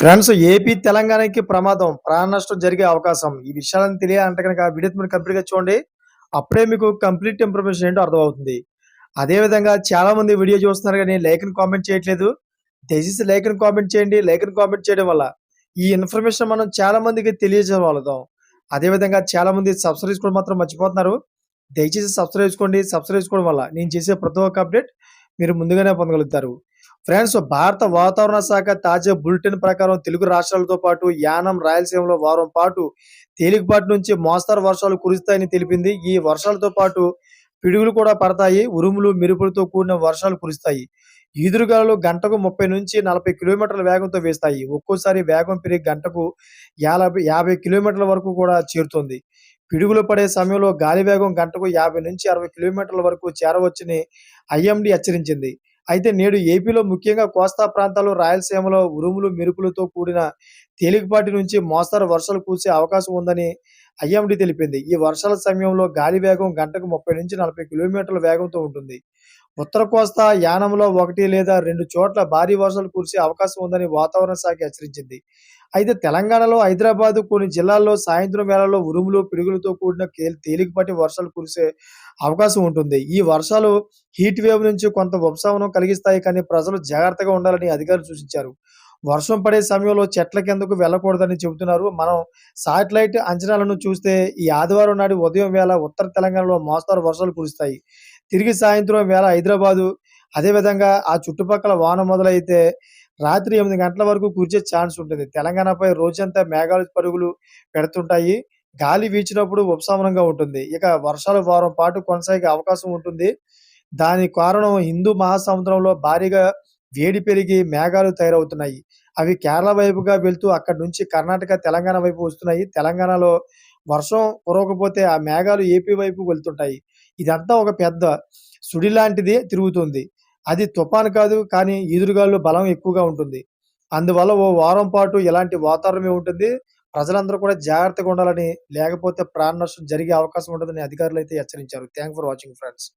Friends AP తెలంగాణకి ప్రమాదం ప్రాణ నష్టం జరిగే అవకాశం. ఈ విషయాలను తెలియాలంటే కనుక వీడియో మీరు కంప్లీట్గా చూడండి. అప్పుడే మీకు కంప్లీట్ ఇన్ఫర్మేషన్ ఏంటో అర్థమవుతుంది. అదే విధంగా చాలా మంది వీడియో చూస్తున్నారు కానీ లైక్ని కామెంట్ చేయట్లేదు. దయచేసి లైక్ని కామెంట్ చేయండి. లైక్ని కామెంట్ చేయడం వల్ల ఈ ఇన్ఫర్మేషన్ మనం చాలా మందికి తెలియజేయగలుగుతాం. అదే విధంగా చాలా మంది సబ్స్క్రైబ్ కూడా మాత్రం మర్చిపోతున్నారు. దయచేసి సబ్స్క్రైబ్ చేసుకోండి. సబ్స్క్రైబ్ చేసుకోవడం వల్ల నేను చేసే ప్రతి ఒక్క అప్డేట్ మీరు ముందుగానే పొందగలుగుతారు. ఫ్రెండ్స్ భారత వాతావరణ శాఖ తాజా బులెటిన్ ప్రకారం తెలుగు రాష్ట్రాలతో పాటు యానం రాయలసీమలో వారం పాటు తేలికపాటి నుంచి మోస్తరు వర్షాలు కురుస్తాయని తెలిపింది. ఈ వర్షాలతో పాటు పిడుగులు కూడా పడతాయి. ఉరుములు మెరుపులతో కూడిన వర్షాలు కురుస్తాయి. ఈదురుగాలు గంటకు ముప్పై నుంచి నలభై కిలోమీటర్ల వేగంతో వేస్తాయి. ఒక్కోసారి వేగం పెరిగి గంటకు యాభై యాభై కిలోమీటర్ల వరకు కూడా చేరుతుంది. పిడుగులు పడే సమయంలో గాలి వేగం గంటకు యాభై నుంచి అరవై కిలోమీటర్ల వరకు చేరవచ్చని ఐఎండి హెచ్చరించింది. అయితే నేడు ఏపీలో ముఖ్యంగా కోస్తా ప్రాంతాలు రాయలసీమలో ఉరుములు మెరుపులతో కూడిన తేలికపాటి నుంచి మోస్తరు వర్షాలు కురిసే అవకాశం ఉందని ఐఎండీ తెలిపింది. ఈ వర్షాల సమయంలో గాలి వేగం గంటకు ముప్పై నుంచి నలభై కిలోమీటర్ల వేగంతో ఉంటుంది. ఉత్తర కోస్తా యానంలో ఒకటి లేదా రెండు చోట్ల భారీ వర్షాలు కురిసే అవకాశం ఉందని వాతావరణ శాఖ హెచ్చరించింది. అయితే తెలంగాణలో హైదరాబాద్ కొన్ని జిల్లాల్లో సాయంత్రం వేళల్లో ఉరుములు పిడుగులతో కూడిన తేలికపాటి వర్షాలు కురిసే అవకాశం ఉంటుంది. ఈ వర్షాలు హీట్ వేవ్ నుంచి కొంత ఉపశమనం కలిగిస్తాయి కానీ ప్రజలు జాగ్రత్తగా ఉండాలని అధికారులు సూచించారు. వర్షం పడే సమయంలో చెట్ల కిందకు వెళ్ళకూడదని చెబుతున్నారు. మనం సాటిలైట్ అంచనాలను చూస్తే ఈ ఆదివారం నాడు ఉదయం వేళ ఉత్తర తెలంగాణలో మోస్తారు వర్షాలు కురుస్తాయి. తిరిగి సాయంత్రం వేళ హైదరాబాదు అదేవిధంగా ఆ చుట్టుపక్కల వాన మొదలైతే రాత్రి ఎనిమిది గంటల వరకు కురిచే ఛాన్స్ ఉంటుంది. తెలంగాణపై రోజంతా మేఘాలు పరుగులు పెడుతుంటాయి. గాలి వీచినప్పుడు ఉపశమనంగా ఉంటుంది. ఇక వర్షాలు వారం పాటు కొనసాగే అవకాశం ఉంటుంది. దాని కారణం హిందూ మహాసముద్రంలో భారీగా వేడి పెరిగి మేఘాలు తయారవుతున్నాయి. అవి కేరళ వైపుగా వెళ్తూ అక్కడి నుంచి కర్ణాటక తెలంగాణ వైపు వస్తున్నాయి. తెలంగాణలో వర్షం కురవకపోతే ఆ మేఘాలు ఏపీ వైపు వెళ్తుంటాయి. ఇదంతా ఒక పెద్ద సుడి లాంటిది తిరుగుతుంది. అది తుఫాను కాదు కానీ ఈదురుగాలు బలం ఎక్కువగా ఉంటుంది. అందువల్ల ఓ వారం పాటు ఇలాంటి వాతావరణమే ఉంటుంది. ప్రజలందరూ కూడా జాగ్రత్తగా ఉండాలని లేకపోతే ప్రాణ నష్టం జరిగే అవకాశం ఉంటుందని అధికారులు అయితే హెచ్చరించారు. Thank for watching friends